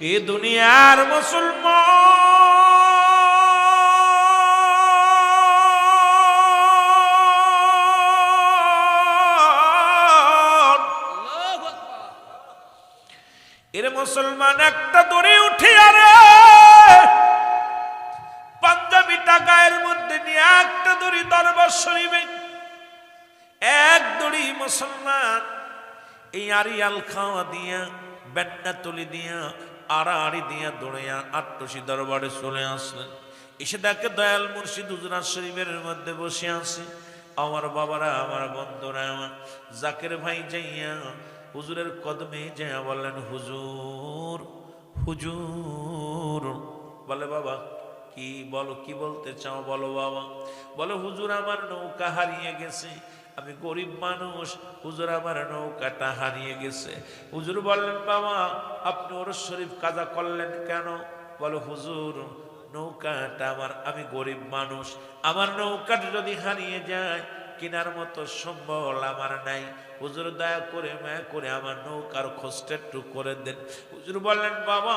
এ দুনিয়ার মুসলমান। এর মুসলমান একটা দড়ি উঠে আরে পাঞ্জাবিটা গায়ের মধ্যে নিয়ে একটা দড়ি দরবার শরীফে। এক দড়ি মুসলমান, এই আরিয়াল খাওয়া দিয়া বেন্না তুলি দিয়া আড়াআড়ি দিয়া দৌড়িয়া আট্টসি দরবারে চলে আসলেন। এসে দেখে দয়াল মুর্শিদ হুজুরার শরীফের মধ্যে বসে আছে। আমার বাবারা, আমার বন্ধুরা, আমার জাকের ভাই যাইয়া হুজুরের কদমে যাইয়া বললেন, হুজুর হুজুর। বলে, বাবা, কি বলো, কি বলতে চাও? বলো, বাবা। বলো, হুজুর, আমার নৌকা হারিয়ে গেছে। আমি গরিব মানুষ, হুজুর আমার নৌকাটা হারিয়ে গেছে। হুজুর বললেন, বাবা, আপনি ওর শরীফ কাজা করলেন কেন? বলো, হুজুর, নৌকাটা আমার, আমি গরিব মানুষ, আমার নৌকাটা যদি হারিয়ে যায়, কেনার মতো সম্বল আমার নাই। হুজুর দয়া করে, মায়া করে আমার নৌকার খোঁজটা একটু করে দেন। হুজুর বললেন, বাবা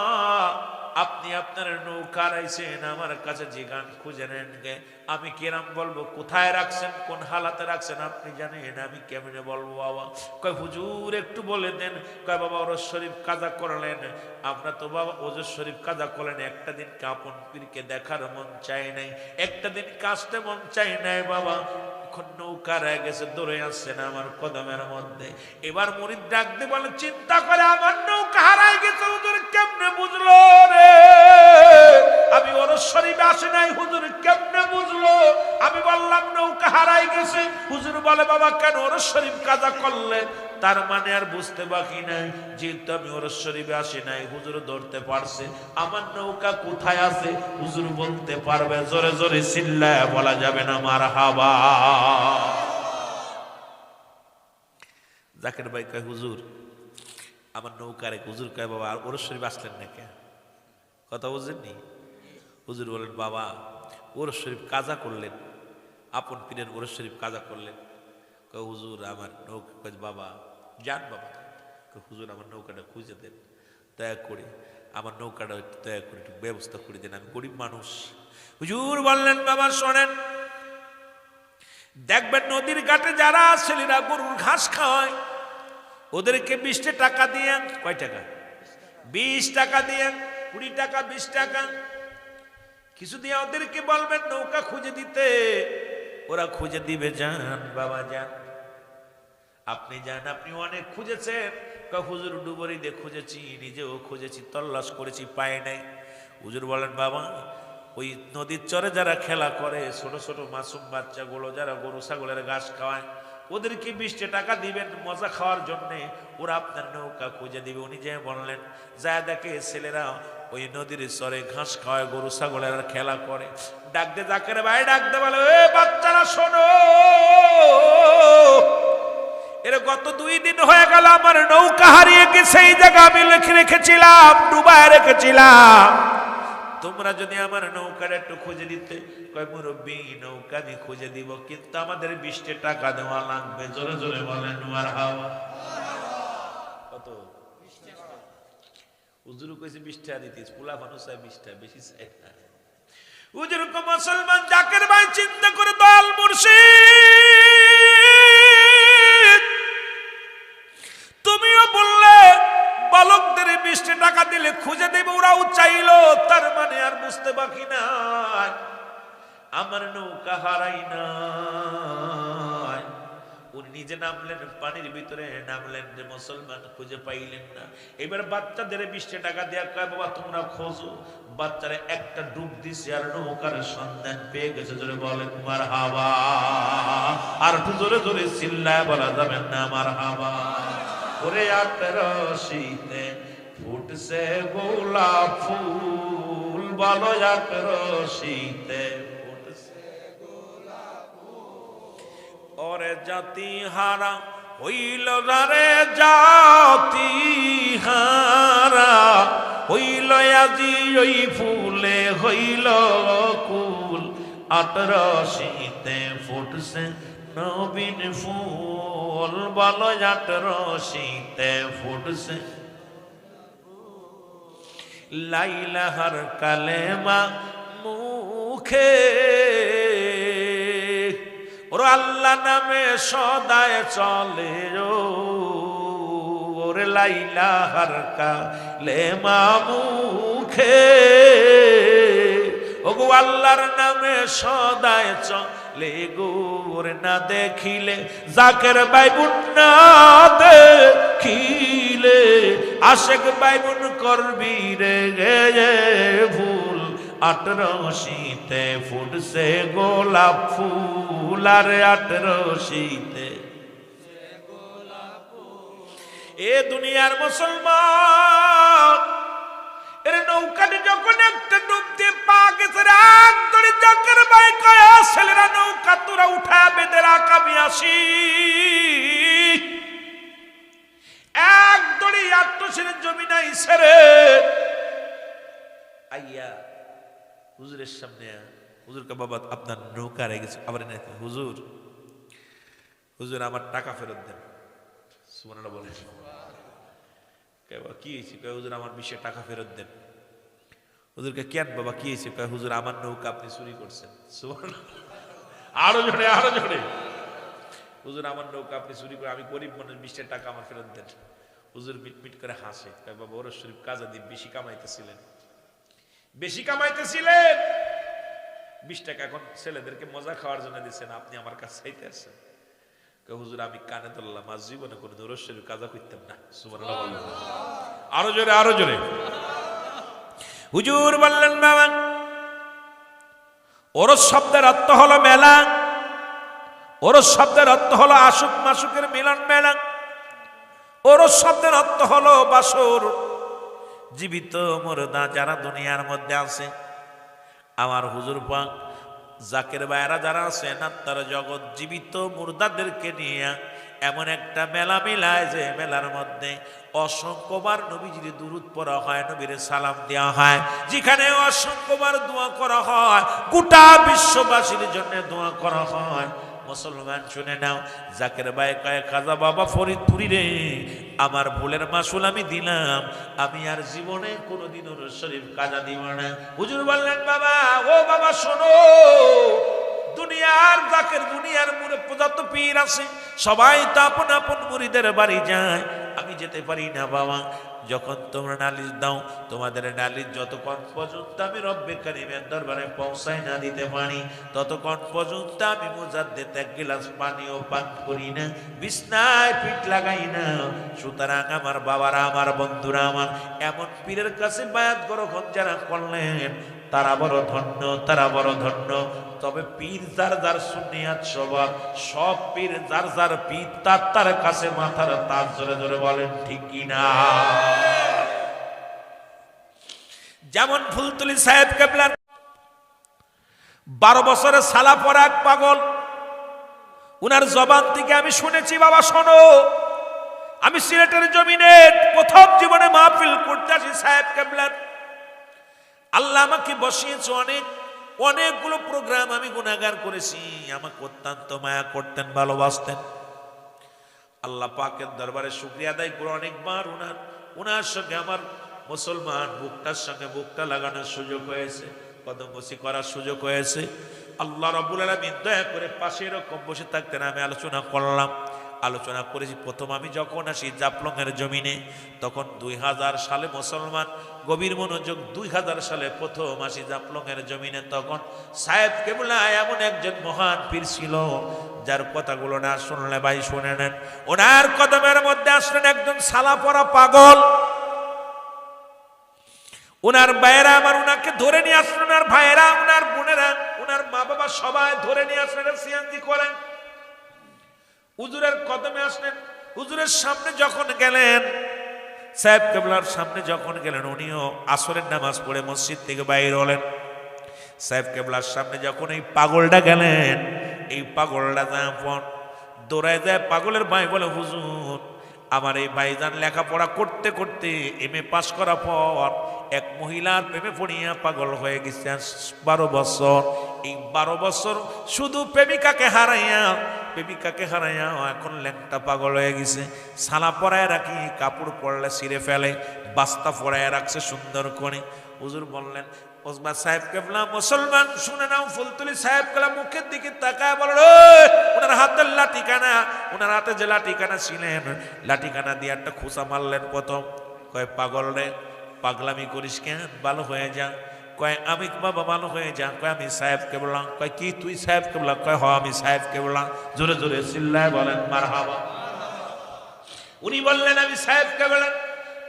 আপনি আপনার নৌকা রাইছেন আমার কাছে যে গান খুঁজে নেন গে। আমি কিরাম বলব, কোথায় রাখছেন, কোন হালাতে রাখছেন আপনি জানেন? আমি কেমনে বলব বাবা? কয়, হুজুর একটু বলে দেন। কয়, বাবা ওর শরীফ কাজা করলেন। আমরা তো বাবা ওজর শরীফ কাজা করলেন। একটা দিন কাপন পীরকে দেখার মন চাই নাই। একটা দিন কাজতে মন চাই নাই বাবা। এখন নৌকা রয়ে গেছে দৌড়ে আসছে না আমার কদমের মধ্যে। এবার মরিদ ডাক দিয়ে বলে, চিন্তা করে, আমার নৌকা হারায় গেছে, হুজুর কেমনে বুঝলো রে? আমি ওর শরীফে আসে নাই, হুজুর কেমনে বুঝলো? আমি বললাম, নৌকা হারাই গেছে। হুজুর বলে, বাবা, কেন ওর শরীফ কাজা করলেন তার মানে আর বুঝতে বাকি নাই। যেহেতু আমি ওর শরীফে আসি নাই, হুজুর ধরতে পারছে। আমার নৌকা কোথায় আছে? হুজুর বলতে পারবে, জোরে জোরে চিল্লায় বলা যাবে না মার হাবা জাকের ভাই কয়, হুজুর, আমার নৌকা রে হুজুর কয়, বাবা, আর ওর শরীফ আসলেন না কে কথা বুঝলেননি হুজুর বলেন, বাবা, ওর শরীফ কাজা করলেন। আপন পীরের ওর শরীফ কাজা করলেন। হুজুর, আমার নৌকা বাবা যান বাবা। হুজুর, আমার নৌকাটা খুঁজে দেন, দয়া করে, আমার নৌকাটা দয়া করে, একটু ব্যবস্থা করে দেন, আমি গরিব মানুষ। হুজুর বললেন, বাবা, শোনেন, দেখবেন নদীর ঘাটে যারা ছেলেরা গরুর ঘাস খাওয়ায়। ওদেরকে বিশটা টাকা দিয়ে, কয় টাকা? বিশ টাকা দিয়ে, কুড়ি টাকা, বিশ টাকা। কিছু দিয়ে ওদেরকে বলবেন, নৌকা খুঁজে দিতে। ওরা খুঁজে দিবে যান বাবা যান আপনি যান, আপনি অনেক খুঁজেছেন। হুজুর ডুবরি দিয়ে খুঁজেছি, নিজেও খুঁজেছি, তল্লাশ করেছি পায় নাই। হুজুর বলেন, বাবা, ওই নদীর চরে যারা খেলা করে, ছোট ছোট মাসুম বাচ্চাগুলো, যারা গরু, ছাগলের ঘাস খাওয়ায়, ওদেরকে বিশটা টাকা দিবেন মজা খাওয়ার জন্যে, ওরা আপনার নৌকা খুঁজে দিবে। উনি যে বললেন যা দেখে ছেলেরা ওই নদীর চরে ঘাস খাওয়ায়, গরু, ছাগলের খেলা করে। ডাকতে ডাকের ভাই ডাকতে বলে বাচ্চারা, শোনো! এর গত দুই দিন হয়ে গেল আমার নৌকা হারিয়ে গেছে, এই জায়গা আমি লিখে রেখেছিলাম, ডুবায় রেখেছিলাম। তোমরা যদি আমার নৌকাটা একটু খুঁজে দিতে কয় মুরব্বী নৌকা আমি খুঁজে দিব, কিন্তু আমাদের বিশটা টাকা দেওয়া লাগবে। জোরে জোরে বলেন আর হাওয়া কত? হুজুর কইছে বিশটা দিতিস পোলা মানুষ চাই বিশটা, বেশি চাই না। মুসলমান জাকের ভাই চিন্তা করে দল মুর্শিদ। বিশটি টাকা দিলে খুঁজে দেবে, ওরাও চাইলো, তার মানে আর বুঝতে বাকি নাই। আমার নৌকা হারাই নাই। উনি নিজে নামলেন, পানির ভিতরে নামলেন যে মুসলমান খুঁজে পাইলেন না। এবার বাচ্চাদের বিশটি টাকা দেওয়া কয়, বাবা, তোমরা খোঁজো। বাচ্চারা একটা ডুব দিছে আর নৌকার সন্ধান পেয়ে গেছে। জোরে বলেন মার হাওয়া আর একটু জোরে জোরে চিল্লায় বলা যাবে না আমার হাওয়া ওরে আঠারো শীতে ফুটছে গোলাপ ফুল, বলো আঠারো শীতে ফুটছে ওরে জাতি হারা, হইল রে জাতি হারা। হইল আজি ওই ফুলে, হইল কুল। আঠারো শীতে ফুটছে নবীন ফুল, বলো আঠারো শীতে ফুটছে লাইলাহার কালেমা মুখে। ওর আল্লাহ নামে সদায় চলে ওর লাইলাহার কালেমা মুখে। ওগো আল্লাহর নামে সদায় চলে গোর না দেখিলে জাকের বাইবুন না দেখিলে আশেক বাইবুন করবি রে গে গে ভুল আঠেরো শীতে ফুটছে গোলাপ ফুল, আর আঠেরো শীতে এ দুনিয়ার মুসলমান, এর নৌকাটি যখন একটা ডুব দিয়ে পা গেছে রে এক দড়ি জাকের বাই কয়া ছেলেরা নৌকা তোরা উঠা বেঁধে রাখ, আমি আসি। জমি নাই আইয়া হুজুরের সামনে হুজুরকে বাবা আপনার নৌকা হুজুর হুজুর আমার টাকা ফেরত দেন। কি হয়েছে? হুজুর আমার টাকা ফেরত দেন। হুজুরকে কেন বাবা, কি হয়েছে? হুজুর আমার নৌকা আপনি চুরি করছেন। আরও জোরে আরও জোরে। হুজুর, আমার নৌকা আপনি চুরি করে, আমি গরিব মানুষ বিশ্বে টাকা আমার ফেরত দেন। হুজুর মিটমিট করে হাসে বাবা ওর শরীফ কাজা দিয়ে বেশি কামাইতেছিলেন। বেশি কামাইতেছিলেন। বিশ টাকা এখন ছেলেদেরকে মজা খাওয়ার জন্য দিচ্ছেন আপনি আমার কাছে চাইতে আসছেন কয়, হুজুর, আমি কানে ধরলাম, আজ জীবনে কোনো দূর শরীফ কাজা করতাম না। আরও জোরে আরও জোরে। হুজুর বললেন, বাবা ওর শব্দের অর্থ হলো মেলা। ওর শব্দের অর্থ হলো আশুক মাসুকের মিলন মেলা ওর শব্দের অর্থ হলো বাসর। জীবিত মরদা যারা দুনিয়ার মধ্যে আছে। আমার হুজুর পাক, জাকের বাইরা যারা আছেন তারা জগৎ জীবিত মুর্দাদেরকে নিয়ে এমন একটা মেলা মেলায় যে মেলার মধ্যে অসংখ্যবার নবীজির দুরুদ পড়া হয়, নবীর সালাম দেওয়া হয়। যেখানে অসংখ্যবার দোয়া করা হয়, গোটা বিশ্ববাসীর জন্য দোয়া করা হয়। মুসলমান, শুনে নাও। জাকের বাই কয়, খাজা বাবা ফরিদপুরি রে, আমার ভুলের মাসুল আমি দিলাম। আমি আর জীবনে কোনোদিন ওর শরীফ কাজা দিব না। হুজুর বললেন, বাবা, ও বাবা, শোনো। দুনিয়ার জাকের দুনিয়ার মুরে যত পীর আছে। সবাই তো আপন আপন মুড়িদের বাড়ি যায়। আমি যেতে পারি না, বাবা। যখন তোমরা নালিশ দাও, তোমাদের নালিশ যতক্ষণ পর্যন্ত আমি রব্বে কারিমের দরবারে পৌঁছাই না দিতে পারি, ততক্ষণ পর্যন্ত আমি মুজাদ্দেদ এক গিলাস পানিও পান করি না, বিছনায় পিঠ লাগাই না। সুতরাং আমার বাবারা, আমার বন্ধুরা, আমার এমন পীরের কাছে বায়াত গ্রহণ যারা করলেন তারা বড় ধন্য, তারা বড় ধন্য। তবে পীর যার যার সুনিয়াত স্বভাব, সব পীর যার যার পীর, তার তার কাছে মাথার তার জোরে জোরে বলেন, ঠিক কিনা যেমন ফুলতুলি সাহেব কেবলার বারো বছরের সালা পরা এক পাগল, উনার জবান থেকে আমি শুনেছি, বাবা শোনো, আমি সিলেটের জমিনে প্রথম জীবনে মাহফিল করতে আসি সাহেব কেবলার। আল্লাহ আমাকে বসিয়েছে অনেক, অনেকগুলো প্রোগ্রাম আমি গুণাগার করেছি। আমাকে অত্যন্ত মায়া করতেন, ভালোবাসতেন। আল্লাহ পাকের দরবারে শুক্রিয়া আদায় করে অনেকবার উনার ওনার সঙ্গে আমার মুসলমান বুকটার সঙ্গে বুকটা লাগানোর সুযোগ হয়েছে কদমবসি করার সুযোগ হয়েছে। আল্লাহ রবুল আলমিন দয়া করে পাশে এরকম বসে থাকতেন, আমি আলোচনা করলাম। আলোচনা করেছি। প্রথম আমি যখন আসি জাপলংয়ের জমিনে, তখন দুই হাজার সালে মুসলমান, গভীর মনোযোগ দুই হাজার সালে প্রথম আসি জাপলংয়ের জমিনে, তখন সাহেব কেবলা এমন একজন মহান পীর ছিল, যার কথাগুলো না শুনলে ভাই শুনে নেন। ওনার কদমের মধ্যে আসলেন একজন সালা পরা পাগল। ওনার ভাইয়েরা আমার ওনাকে ধরে নিয়ে আসলেন, ওনার ভাইয়েরা, ওনার বোনেরা, ওনার মা বাবা সবাই ধরে নিয়ে আসলেন সিয়ান্দি করেন। হুজুরের কদমে আসলেন। হুজুরের সামনে যখন গেলেন, সাহেব কেবলার সামনে যখন গেলেন, উনিও আসরের নামাজ পড়ে মসজিদ থেকে বাইর হলেন। সাহেব কেবলার সামনে যখন এই পাগলটা গেলেন, এই পাগলটা যখন দৌড়ায় যায়, পাগলের ভাই বলে, হুজুর আমার এই ভাইজান লেখাপড়া করতে করতে এম এ পাশ করার পর এক মহিলার প্রেমে পড়িয়া পাগল হয়ে গেছে। বারো বছর। এই বারো বছর শুধু প্রেমিকাকে হারাইয়া প্রেমিকাকে হারাইয়া এখন ল্যাংটা পাগল হয়ে গেছে। সালা পরায় রাখি, কাপড় পরলে ছিঁড়ে ফেলে, বাস্তা পরায় রাখছে সুন্দর করে। হুজুর বললেন ওসমান সাহেব কেবলা মুসলমান, শুনে নাও, ফুলতুলি সাহেব কেবলা মুখের দিকে তাকায় বলল ওনার হাতের লাঠিকানা ওনার হাতে যে লাঠিকানা ছিলেন লাঠিকানা দিয়ে একটা খোসা মারলেন প্রথম। কয়, পাগল রে, পাগলামি করিস কেন? ভালো হয়ে যা। কয়, আমি বাবা, ভালো হয়ে যা। কয়, আমি সাহেব কেবলা কয়, কি তুই সাহেব কেবলা কয়, হ, আমি সাহেব কেবলা জোরে জোরে চিল্লায় বলেন মার হাবা উনি বললেন, আমি সাহেব কেবলা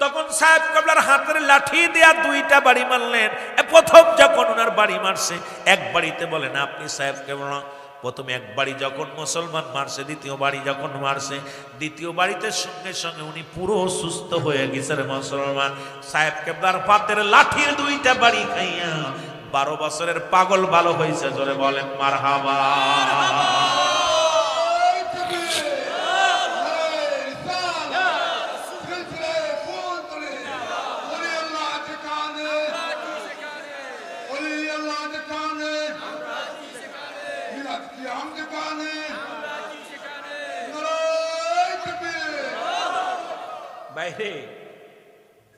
তখন সাহেব কাবলার হাতের লাঠি দেয়া দুইটা বাড়ি মারলেন। প্রথম যখন ওনার বাড়ি মারছে, এক বাড়িতে বলেন, আপনি সাহেব কেবলা, প্রথমে এক বাড়ি যখন মুসলমান মারছে, দ্বিতীয় বাড়ি যখন মারছে, দ্বিতীয় বাড়িতে সঙ্গে সঙ্গে উনি পুরো সুস্থ হয়ে গেছে মুসলমান। সাহেব কেবলার পাতের লাঠির দুইটা বাড়ি খাইয়া বারো বছরের পাগল ভালো হয়েছে জোরে বলেন মার বাইরে।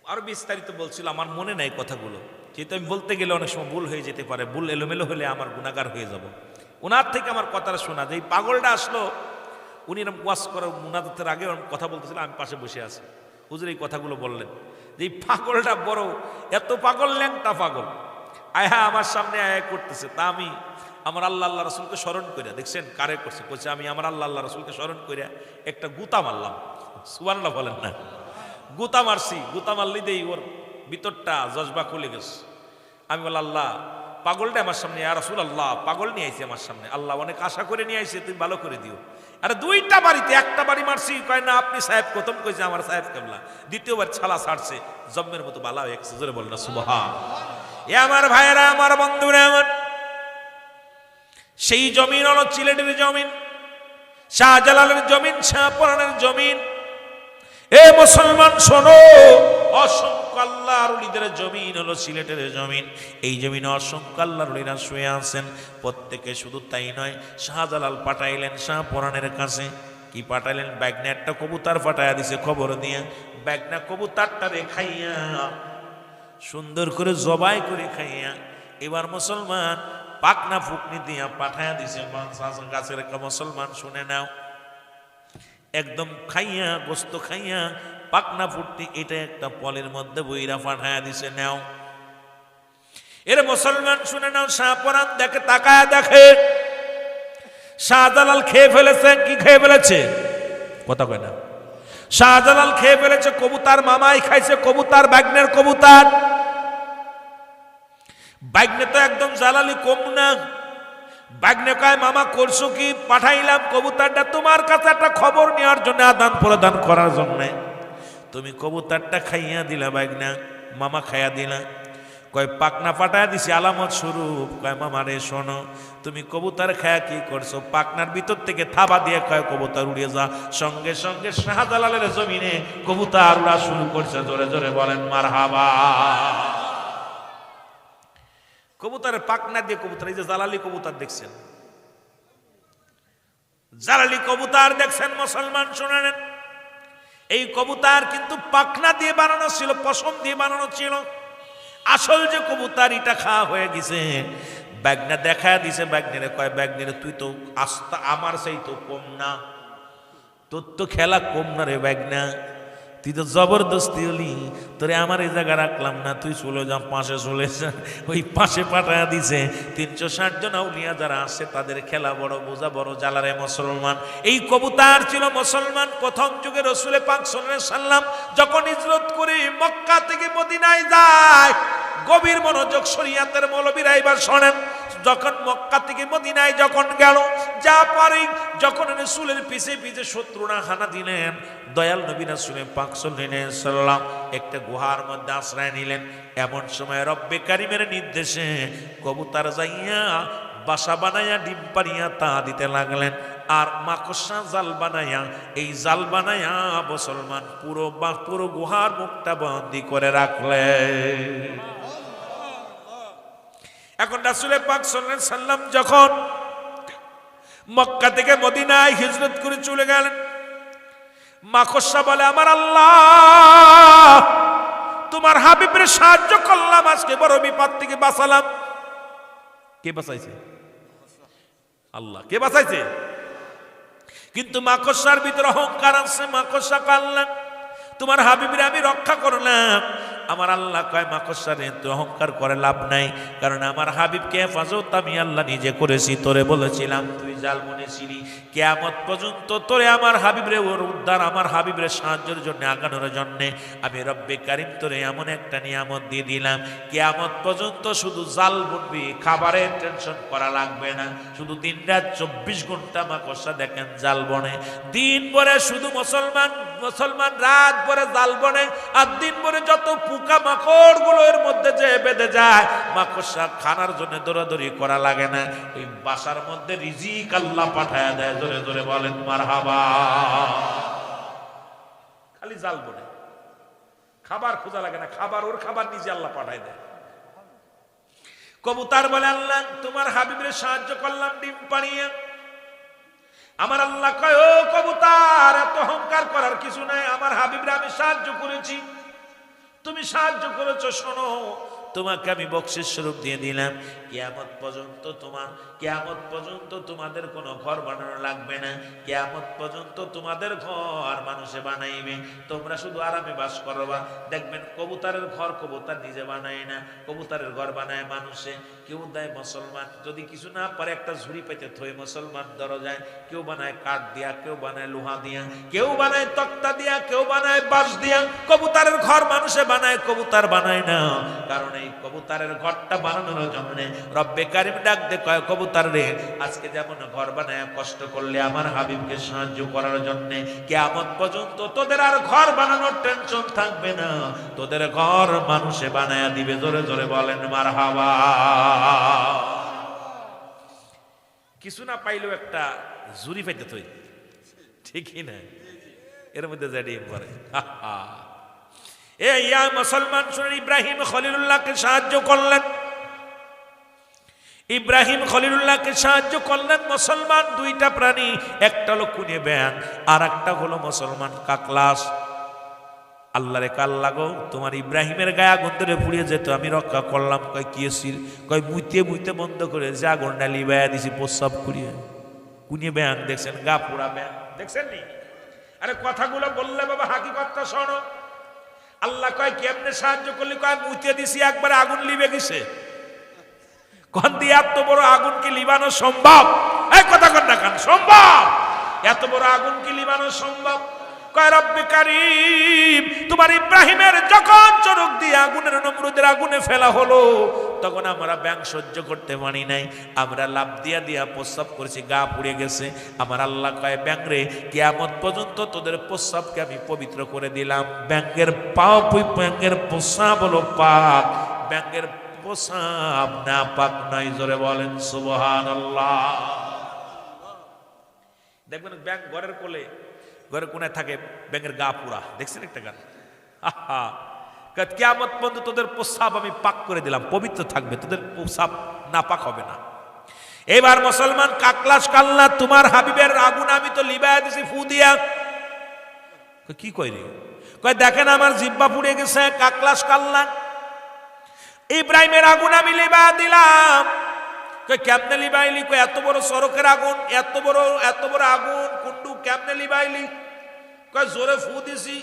আরও বিস্তারিত বলছিল, আমার মনে নাই কথাগুলো। যেহেতু আমি বলতে গেলে অনেক সময় ভুল হয়ে যেতে পারে, ভুল এলোমেলো হলে আমার গুণাগার হয়ে যাব। ওনার থেকে আমার কথাটা শোনা। যে এই পাগলটা আসলো, উনি এরকম ওয়াশ করার মুনাদতের আগে কথা বলতেছিলেন আমি পাশে বসে আছি। হুজুর এই কথাগুলো বললেন। যে এই পাগলটা বড়, এত পাগল ল্যাংটা পাগল। আয়া আমার সামনে আয়া করতেছে। তা আমি আমার আল্লাহ আল্লাহ রসুলকে স্মরণ করিয়া, দেখছেন কারে করছে? করছে আমি আমার আল্লাহ আল্লাহ রসুলকে স্মরণ করিয়া একটা গুতা মারলাম। সুবান্লা বলেন না। গুতা মারছি, গুতা মারলি দেই ওর ভিতরটা জজবা খুলে গেছে। আমি বল আল্লাহ, পাগলটা আমার সামনে আর রসুল আল্লাহ পাগল নিয়ে আইছে আমার সামনে। আল্লাহ অনেক আশা করে নিয়ে আইছে, তুমি ভালো করে দিও। আরে দুইটা বাড়িতে একটা বাড়ি মারছি, কয় না, আপনি সাহেব, প্রথম কইছে আমার সাহেব কেমলা, দ্বিতীয়বার ছালা ছাড়ছে, জম্মের মতো বালা হয়ে গেছে, জোরে বল না এ আমার ভাইয়েরা আমার বন্ধুরা, আমার সেই জমিন হলো চিলেটের জমিন, শাহজালালের জমিন, শাহপরানের জমিন এ মুসলমান, শোনো। অসংখ্য আল্লাহর জমিন হলো সিলেটের জমিন। এই জমিনে অসংখ্য আল্লাহর শুয়ে আছেন। প্রত্যেকে শুধু তাই নয়, শাহজালাল পাঠাইলেন শাহপরানের কাছে। কি পাঠাইলেন? ব্যাগনে একটা কবুতার পাঠাইয়া দিছে খবর দিয়ে। ব্যাগনা কবুতারটা খাইয়া সুন্দর করে জবাই করে খাইয়া, এবার মুসলমান পাকনা ফুকনি দিয়া পাঠাইয়া দিছে। গাছের মুসলমান শুনে নাও। একদম খাইয়া, গোস্ত খাইয়া, পাকনা ফুটতি, এটা একটা পলের মধ্যে বইরা পাঠাইয়া দিছে, নাও। এর মুসলমান শুনে নাও শাহপরান দেখে, তাকায় দেখে। শাহজালাল খেয়ে ফেলেছে, কি খেয়ে ফেলেছে? কথা কয় না। শাহজালাল খেয়ে ফেলেছে, কবুতার মামাই খাইছে, কবুতার, বাগ্নের কবুতার। বাগ্নে তো একদম জালালি কম না। বাগ্নে কয়, মামা, করছ কি? পাঠাইলাম কবুতারটা। তোমার কাছে একটা খবর নেওয়ার জন্য আদান প্রদান করার জন্যে। তুমি কবুতারটা খাইয়া দিলা বাগনা। মামা খাইয়া দিলা। কয় পাকনা পাঠায় দিছি, আলামত স্বরূপ। কয়, মামা রে, শোনো, তুমি কবুতার খায়া কি করছ? পাকনার ভিতর থেকে থাবা দিয়ে কয়, কবুতার উড়িয়ে যা। সঙ্গে সঙ্গে শাহজালালের জমিনে কবুতার উড়া শুরু করছে। জোরে জোরে বলেন মার হাবা কবুতরের পাকনা দিয়ে কবুতর, এই যে জালালি কবুতর দেখছেন। জালালি কবুতর দেখছেন মুসলমান, শোনেন। এই কবুতর কিন্তু পাকনা দিয়ে বানানো ছিল, পশম দিয়ে বানানো ছিল। আসল যে কবুতর, এটা খাওয়া হয়ে গেছে। ব্যাগনা দেখা দিছে, ব্যাগনেরে কয়, ব্যাগনেরে, তুই তো আস্তা, আমার সেই তো কম না। তোর তো খেলা কম না রে ব্যাগনা। তুই তো জবরদস্তি হলি, তোরে আমার এই জায়গা রাখলাম না, তুই চলে যা, পাশে চলে যা। ওই পাশে পাঠায়া দিছে। তিনশো ষাট জন আউলিয়া যারা আসে তাদের খেলা বড়, বোঝা বড় জ্বালারে মুসলমান। এই কবুতার ছিল মুসলমান। প্রথম যুগে রসুলে পাক সাল্লাম যখন ইজরত করে মক্কা থেকে মদিনায় যায়, গভীর মনোযোগ শরিয়াতের মৌলবীরা এবার শোনেন। যখন মক্কা থেকে মদিনায় যখন গেল, যা পারে, যখন রসুলের পিছে পিছে শত্রুরা হানা দিলেন, দয়াল নবী রাসুলের পাক সাল্লাম একটা গুহার মধ্যে আশ্রয় নিলেন। এমন সময় রব্বে কারিমের নির্দেশে কবুতার যাইয়া বাসা বানাইয়া, ডিম পারিয়া তা দিতে লাগলেন। আর মাকসা জাল বানাইয়া, এই জাল বানাইয়া মুসলমান পুরো বা, পুরো গুহার মুখটা বন্দি করে রাখলেন। এখন রাসুলে পাক সাল্লাম যখন মক্কা থেকে মদিনায় হিজরত করে চলে গেলেন মাকসা বলে, আমার আল্লাহ, তোমার হাবিবের সাহায্য করলাম, আজকে বড় বিপদ থেকে বাঁচালাম। কে বাঁচাইছে? আল্লাহ, কে বাঁচাইছে? কিন্তু মাকসার ভিতরে অহংকার আছে মাকসা কাল্লা তোমার হাবিবরে আমি রক্ষা করলাম। আমার আল্লাহ কয় মাকসারে তো অহংকার করে লাভ নাই। কারণ আমার হাবিবকে হেফাজত আমি আল্লাহ নিজে করেছি। তোরে বলেছিলাম, তুই জাল মনেছিলি কেয়ামত পর্যন্ত তোরে আমার হাবিবরে ওর উদ্ধার, আমার হাবিবরে সাহায্যের জন্য, আগানোর জন্যে আমি রব্বে কারিম তোরে এমন একটা নিয়ামত দিয়ে দিলাম। কেয়ামত পর্যন্ত শুধু জাল বুনবি, খাবারের টেনশন করা লাগবে না। শুধু দিন রাত চব্বিশ ঘণ্টা মাকসা দেখেন জাল বনে। দিন পরে শুধু মুসলমান মুসলমান রাত ভরে জাল বনে আর দিন ভরে যত পোকা মাকড়গুলো এর মধ্যে যে বেঁধে যায় মাকড়সা খানার জন্য দৌড়াদৌড়ি করা লাগে না। ওই বাসার মধ্যে রিজিক আল্লাহ পাঠায় দেয়, জোরে জোরে বলেন মার খালি জাল বনে। খাবার খোঁজা লাগে না, খাবার ওর খাবার নিজে আল্লাহ পাঠায় দেয়। কবুতার বলে, আল্লাহ, তোমার হাবিবের সাহায্য করলাম ডিম পানিয়ে আমার আল্লাহ কয় কবুতার, এত অহংকার করার কিছু নাই। আমার হাবিবরা, আমি সাহায্য করেছি। তুমি সাহায্য করেছ, শোনো তোমাকে আমি বকশিস স্বরূপ দিয়ে দিলাম। কেয়ামত পর্যন্ত তোমার কেয়ামত পর্যন্ত তোমাদের কোনো ঘর বানানো লাগবে না। কেয়ামত পর্যন্ত তোমাদের ঘর মানুষে বানাইবে। তোমরা শুধু আরামে বাস করবা। দেখবেন কবুতারের ঘর কবুতার নিজে বানায় না। কবুতারের ঘর বানায় মানুষে। কেউ দেয় মুসলমান। যদি কিছু না পারে একটা ঝুড়ি পেতে থই মুসলমান দরজায়। কেউ বানায় কাঠ দিয়া, কেউ বানায় লোহা দিয়া। কেউ বানায় তক্তা দিয়া, কেউ বানায় বাঁশ দিয়া। কবুতারের ঘর মানুষে বানায়, কবুতার বানায় না। কারণ এই কবুতারের ঘরটা বানানোর জন্য। রব্বে কারিম ডাক দে, কয়, কবুতার রে, আজকে যেমন ঘর বানায় কষ্ট করলে আমার হাবিবকে সাহায্য করার জন্য, কেয়ামত পর্যন্ত তোদের আর ঘর বানানোর টেনশন থাকবে না। তোদের ঘর মানুষে বানায়া দিবে, জোরে জোরে বলেন মার হাওয়া কিছু না পাইলেও একটা জুরি পাইতে তুই ঠিকই না? এর মধ্যে জাডিয়ে পরে এ ইয়া মুসলমান শুনে ইব্রাহিম খলিলুল্লাহকে সাহায্য করলেন। ইব্রাহিম খলিলুল্লাহকে সাহায্য করলেন, মুসলমান দুইটা প্রাণী, একটা হলো কুনে ব্যাং আর একটা হলো মুসলমান কাকলাস। আল্লাহরে কাল লাগো, তোমার ইব্রাহিমের গায়ে আগুন ধরে পুড়িয়ে যেত, আমি রক্ষা করলাম। কয়, কি এসির? কয়, মুইতে মুইতে বন্ধ করে যে আগুনটা লিবাইয়া দিছি, প্রস্রাব করিয়ে। কুনিয়ে ব্যাং দেখছেন? গা পোড়া ব্যাং দেখছেন নি আরে, কথাগুলো বললে বাবা, হাকিকতটা শোনো। আল্লাহ কয়, কেমনে সাহায্য করলি? কয় মুইতে দিছি, একবার আগুন লিবে গেছে কন দিয়ে এত বড় আগুন কি লিবানো সম্ভব? এই কথা কন না সম্ভব। এত বড় আগুন কি লিবানো সম্ভব? তোমার ইব্রাহিমের যখন চরক দিয়ে আগুনের নমরুদের আগুনে ফেলা হলো তখন আমরা ব্যাং সহ্য করতে পারি নাই। আমরা লাভ দিয়া দিয়া প্রস্রাব করেছি, গা পুড়ে গেছে। আমার আল্লাহ কয় ব্যাং রে, কেয়ামত পর্যন্ত তোদের প্রস্রাবকে আমি পবিত্র করে দিলাম। ব্যাঙ্গের পাপ, ওই ব্যাঙ্গের প্রস্রাব হলো পাপ ব্যাঙ্গের প্রস্রাব না পাক নাই, জোরে বলেন সুবহান আল্লাহ দেখবেন ব্যাংক ঘরের কোলে, ঘরের কোনায় থাকে ব্যাঙের গা পুরা দেখছেন একটা গান? আহা কেয়ামত পর্যন্ত তোদের প্রস্রাব আমি পাক করে দিলাম, পবিত্র থাকবে, তোদের প্রস্রাব না পাক হবে না। এবার মুসলমান কাকলাস কাল্লা, তোমার হাবিবের আগুন আমি তো লিবায় দিছি, ফু দিয়া। কি কই রে? কয়, দেখেন আমার জিব্বা পুড়ে গেছে, কাকলাস কাল্লা। ইব্রাহিমের আগুন আমি লিবা দিলাম। কেমনে লিবাইলি? কই এত বড় সড়কের আগুন, এত বড় এত বড় আগুন কুন্ডু কেমনে লিবাইলি? কয়, জোরে ফু দিছি।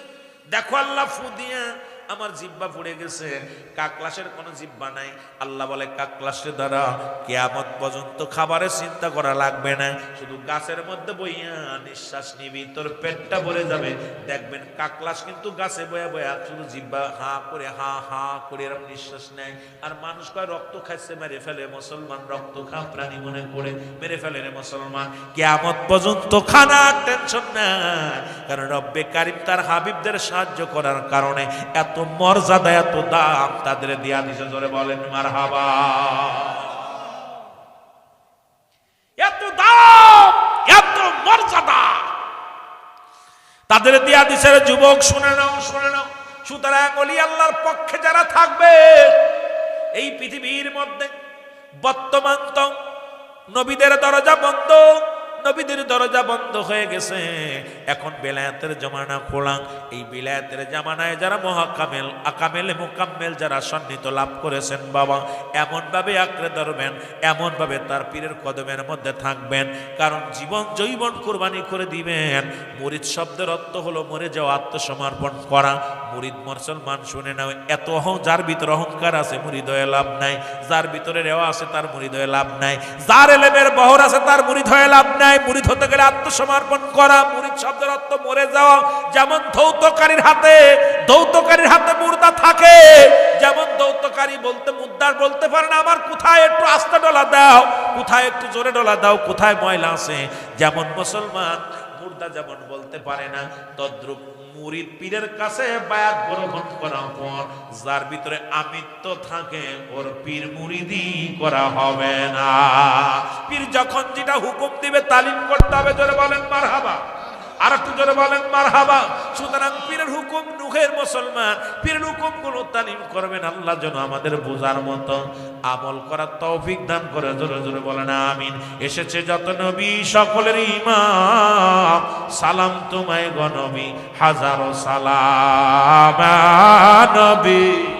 দেখো আল্লাহ ফু দিয়া। আমার জিব্বা পুড়ে গেছে। কাকলাসের কোনো জিব্বা নাই। আল্লাহ বলে কাকলাসের দ্বারা কেয়ামত পর্যন্ত খাবারের চিন্তা করা লাগবে না। শুধু গাছের মধ্যে বইয়া নিঃশ্বাস নিবি, তোর পেটটা ভরে যাবে। দেখবেন কাকলাস কিন্তু গাছে বয়া বয়া শুধু জিব্বা হা করে, হা হা করে এরকম নিঃশ্বাস নেয়। আর মানুষ কয়, রক্ত খাইছে, মেরে ফেলে, মুসলমান রক্ত খা প্রাণী মনে করে, মেরে ফেলে রে মুসলমান। কেয়ামত পর্যন্ত খানার টেনশন নাই। কারণ রব্বে কারিম তার হাবিবদের সাহায্য করার কারণে এত মর্যাদা, এত দাম তাদের দিয়া দিছে, জোরে বলেন মার হাবা এত দাম, এত মর্যাদা। তাদের দিয়া দিছে যুবক, শুনে নাও শুনে নাও। সুতরাং অলি আল্লাহর পক্ষে যারা থাকবে, এই পৃথিবীর মধ্যে বর্তমান তো নবীদের দরজা বন্ধ। নবীদের দরজা বন্ধ হয়ে গেছে। এখন বেলায়েতের জমানা খোলা। এই বিলায়াতের জামানায় যারা মহাকামেল, আকামেল, মোকাম্মেল যারা সন্নিহিত লাভ করেছেন বাবা, এমনভাবে আঁকড়ে ধরবেন, এমনভাবে তার পীরের কদমের মধ্যে থাকবেন। কারণ জীবন জৈবন কোরবানি করে দিবেন। মুরিদ শব্দের অর্থ হলো মরে যাওয়া, আত্মসমর্পণ করা। মুরিদ মুসলমান শুনে নাও, এত যার ভিতরে অহংকার আছে মুরিদ হয়ে লাভ নাই। যার ভিতরে রেওয়া আছে, তার মুরিদ হয়ে লাভ নাই। যার এলেমের বহর আছে, তার মুরিদ লাভ নাই। মুরিদ হতে গেলে আত্মসমর্পণ করা মুরিদ শব্দের অর্থ মরে যাওয়া। যেমন ধৌতকারীর হাতে ধৌতকারীর হাতে মুর্দা থাকে, যেমন দৌতকারী বলতে মুদ্রার বলতে পারে না, আমার কোথায় একটু আস্তে ডলা দাও, কোথায় একটু জোরে ডলা দাও, কোথায় ময়লা আছে? যেমন মুসলমান মুর্দা যেমন বলতে পারে না, তদ্রুপ মুরিদ পীরের কাছে বায়াত গ্রহণ করার পর, যার ভিতরে আমিত্ব থাকে, ওর পীর মুরিদি করা হবে না। পীর যখন যেটা হুকুম দিবে, তালিম করতে হবে বলেন বলেন, মারহাবা। আর একটু জোরে বলেন, মারহাবা। সুতরাং পীরের হুকুম নুহের মুসলমান, পীরেরগুলো তালিম করবেন আল্লাহ যেন আমাদের বোঝার মতো। আমল করার তৌফিক দান করে জোরে জোরে বলেন, আমিন। এসেছে যত নবী, সকলের ইমাম। সালাম তোমায় গনবী হাজারো সালাম নবী।